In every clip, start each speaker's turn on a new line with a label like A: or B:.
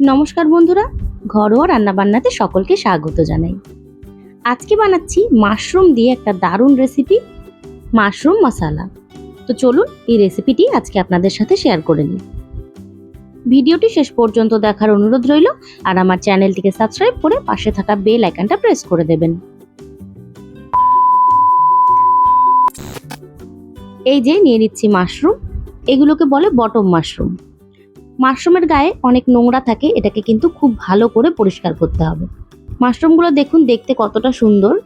A: নমস্কার বন্ধুরা, ঘরোয়া রান্নাবান্নাতে সকলকে স্বাগত জানাই। আজকে বানাচ্ছি মাশরুম দিয়ে একটা দারুণ রেসিপি মাশরুম মশালা। তো চলুন এই রেসিপিটি আজকে আপনাদের সাথে শেয়ার করে নিই। ভিডিওটি শেষ পর্যন্ত দেখার অনুরোধ রইল, আর আমার চ্যানেলটিকে সাবস্ক্রাইব করে পাশে থাকা বেল আইকনটা প্রেস করে দেবেন। এই যে নিয়ে নিচ্ছি মাশরুম, এগুলোকে বলে বটম মাশরুম। মাশরুমের গায়ে অনেক নোংরা থাকে, এটাকে কিন্তু খুব ভালো করে পরিষ্কার করতে হবে। মাশরুমগুলো দেখুন দেখতে কতটা সুন্দর।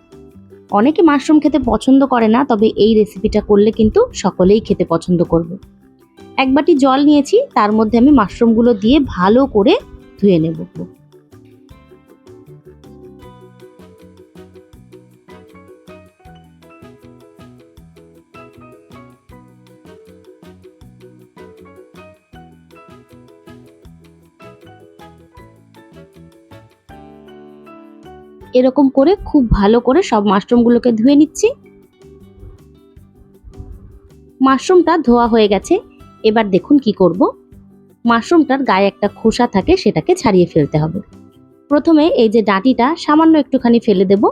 A: অনেকে মাশরুম খেতে পছন্দ করে না, তবে এই রেসিপিটা করলে কিন্তু সকলেই খেতে পছন্দ করবে। এক বাটি জল নিয়েছি, তার মধ্যে আমি মাশরুমগুলো দিয়ে ভালো করে ধুয়ে নেব। এরকম করে খুব ভালো করে সব মাশরুমগুলোকে ধুয়ে নিচ্ছি। মাশরুমটা ধোয়া হয়ে গেছে। এবার দেখুন কি করব। মাশরুমটার গায়ে একটা খোসা থাকে সেটাকে ছাড়িয়ে ফেলতে হবে। প্রথমে এই যে ডাঁটিটা সামান্য একটুখানি ফেলে দেব।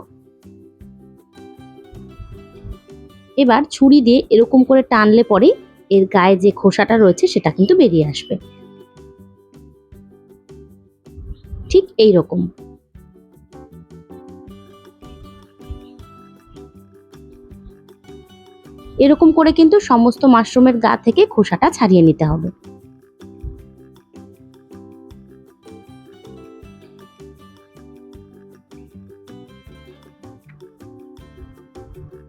A: এবার ছুরি দিয়ে এরকম করে টানলে পরেই এর গায়ে যে খোসাটা রয়েছে সেটা কিন্তু বেরিয়ে আসবে। ঠিক এই রকম। এরকম করে কিন্তু সমস্ত মাশরুমের গা থেকে খোসাটা ছাড়িয়ে নিতে হবে।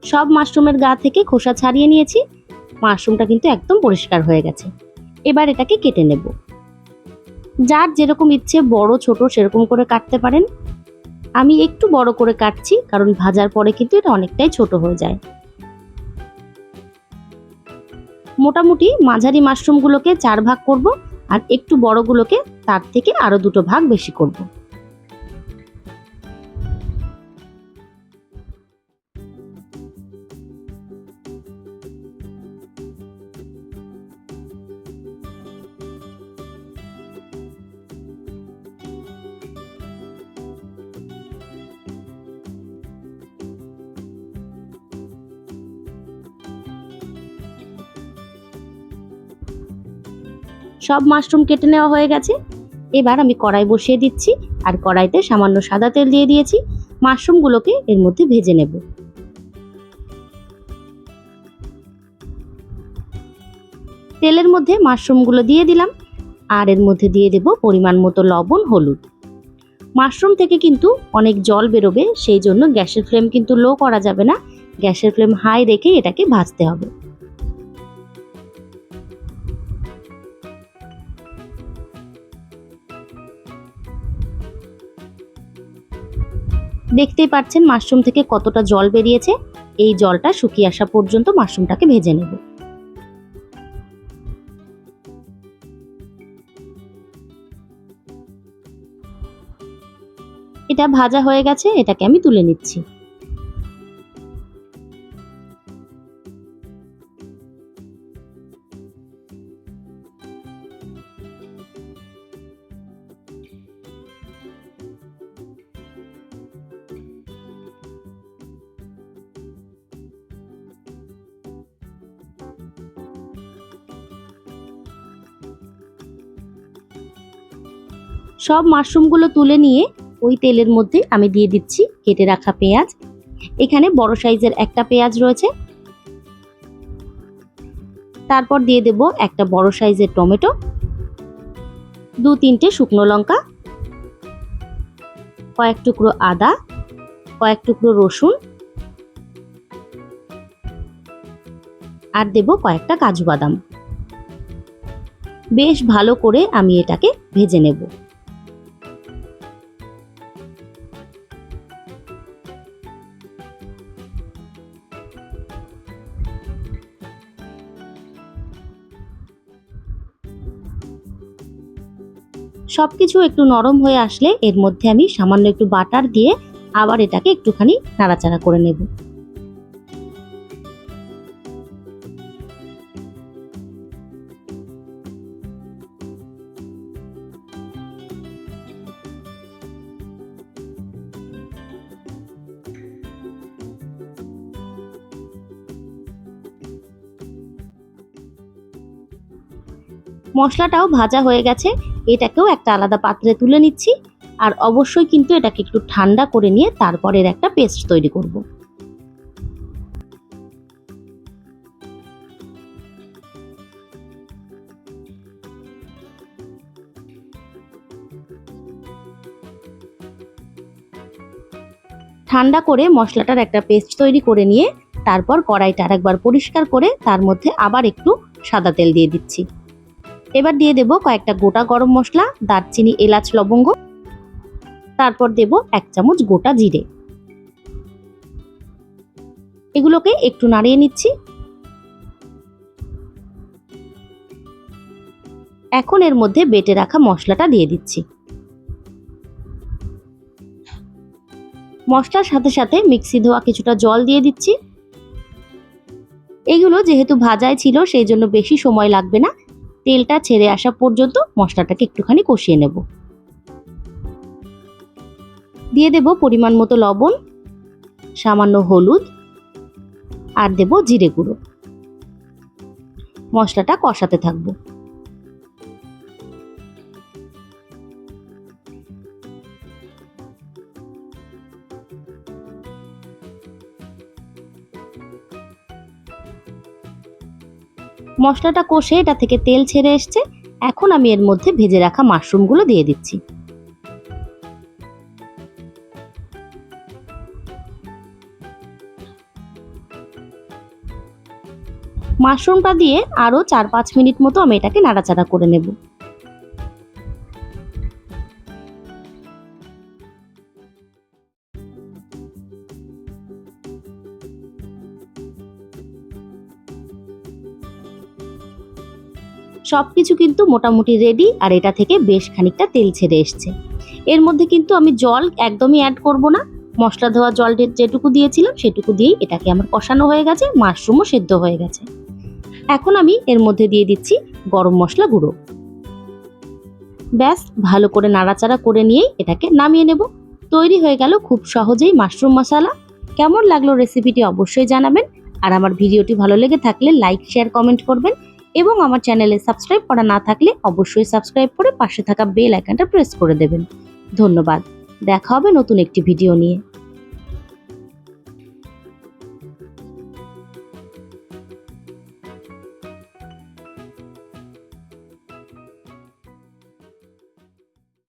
A: সব মাশরুমের গা থেকে খোসা ছাড়িয়ে নিয়েছি। মাশরুমটা কিন্তু একদম পরিষ্কার হয়ে গেছে। এবার এটাকে কেটে নেব। যার যেরকম ইচ্ছে বড়, ছোট সেরকম করে কাটতে পারেন। আমি একটু বড় করে কাটছি, কারণ ভাজার পরে কিন্তু এটা অনেকটাই ছোট হয়ে যায়। মোটামুটি মাঝারি মাশরুমগুলোকে চার ভাগ করব আর একটু বড়গুলোকে তার থেকে আরও দুটো ভাগ বেশি করব। সব মাশরুম কেটে নেওয়া হয়ে গেছে। এবার আমি কড়াই বসিয়ে দিচ্ছি আর কড়াইতে সামান্য সাদা তেল দিয়ে দিয়েছি। মাশরুমগুলোকে এর মধ্যে ভেজে নেব। তেলের মধ্যে মাশরুমগুলো দিয়ে দিলাম। আর এর মধ্যে দিয়ে দেব পরিমাণ মতো লবণ, হলুদ। মাশরুম থেকে কিন্তু অনেক জল বেরোবে, সেই জন্য গ্যাসের ফ্লেম কিন্তু লো করা যাবে না। গ্যাসের ফ্লেম হাই রেখে এটাকে ভাজতে হবে। দেখতেই পাচ্ছেন মাশরুম থেকে কতটা জল বেরিয়েছে। এই জলটা শুকিয়ে আসা পর্যন্ত মাশরুমটাকে ভেজে নেব। এটা ভাজা হয়ে গেছে, এটাকে আমি তুলে নিচ্ছি। সব মাশরুমগুলো তুলে নিয়ে ওই তেলের মধ্যে আমি দিয়ে দিচ্ছি কেটে রাখা পেঁয়াজ। এখানে বড় সাইজের একটা পেঁয়াজ রয়েছে। তারপর দিয়ে দেব একটা বড় সাইজের টমেটো, দু তিনটে শুকনো লঙ্কা, কয়েক টুকরো আদা, কয়েক টুকরো রসুন আর দেব কয়েকটা কাজু বাদাম। বেশ ভালো করে আমি এটাকে ভেজে নেব। সব কিছু একটু নরম হয়ে আসলে এর মধ্যে আমি সামান্য একটু বাটার দিয়ে আবার এটাকে একটুখানি নাড়াচাড়া করে নেব। মশলাটাও ভাজা হয়ে গেছে। এটাকেও একটা আলাদা পাত্রে তুলে নিচ্ছি আর অবশ্যই কিন্তু এটাকে একটু ঠান্ডা করে নিয়ে তারপরের একটা পেস্ট তৈরি করব। ঠান্ডা করে মশলাটার একটা পেস্ট তৈরি করে নিয়ে তারপর কড়াইটা আরেকবার পরিষ্কার করে তার মধ্যে আবার একটু সাদা তেল দিয়ে দিচ্ছি। এবার দিয়ে দেব কয়েকটা গোটা গরম মশলা, দারচিনি, এলাচ, লবঙ্গ। তারপর দেব এক চামচ গোটা জিরে। এগুলোকে একটু নাড়িয়ে নিচ্ছি। এখন এর মধ্যে বেটে রাখা মশলাটা দিয়ে দিচ্ছি। মশলার সাথে সাথে মিক্সি ধোয়া কিছুটা জল দিয়ে দিচ্ছি। এগুলো যেহেতু ভাজায় ছিল, সেই জন্য বেশি সময় লাগবে না। তেলটা ছেড়ে আসা পর্যন্ত মশলাটাকে একটুখানি কষিয়ে নেব। দিয়ে দেব পরিমাণ মতো লবণ, সামান্য হলুদ, আর দেব জিরে গুঁড়ো। মশলাটা কষাতে থাকব। মশলাটা কষে এটা থেকে তেল ছেড়ে এসছে। এখন আমি এর মধ্যে ভেজে রাখা মাশরুমগুলো দিয়ে দিচ্ছি। মাশরুমটা দিয়ে আরও চার পাঁচ মিনিট মতো আমি এটাকে নাড়াচাড়া করে নেব। সব কিছু কিন্তু মোটামুটি রেডি আর এটা থেকে বেশ খানিকটা তেল ছেড়ে এসছে। এর মধ্যে কিন্তু আমি জল একদমই অ্যাড করব না। মশলা ধোয়া জল যেটুকু দিয়েছিলাম, সেটুকু দিয়েই এটাকে আমার কষানো হয়ে গেছে, মাশরুমও সেদ্ধ হয়ে গেছে। এখন আমি এর মধ্যে দিয়ে দিচ্ছি গরম মশলা গুঁড়ো। ব্যাস, ভালো করে নাড়াচাড়া করে নিয়েই এটাকে নামিয়ে নেব। তৈরি হয়ে গেল খুব সহজেই মাশরুম মশলা। কেমন লাগল রেসিপিটি অবশ্যই জানাবেন। আর আমার ভিডিওটি ভালো লেগে থাকলে লাইক শেয়ার কমেন্ট করবেন। এবং আমার চ্যানেলে সাবস্ক্রাইব করা না থাকলে অবশ্যই সাবস্ক্রাইব করে পাশে থাকা বেল আইকনটা প্রেস করে দেবেন। ধন্যবাদ। দেখা হবে নতুন একটি ভিডিও নিয়ে।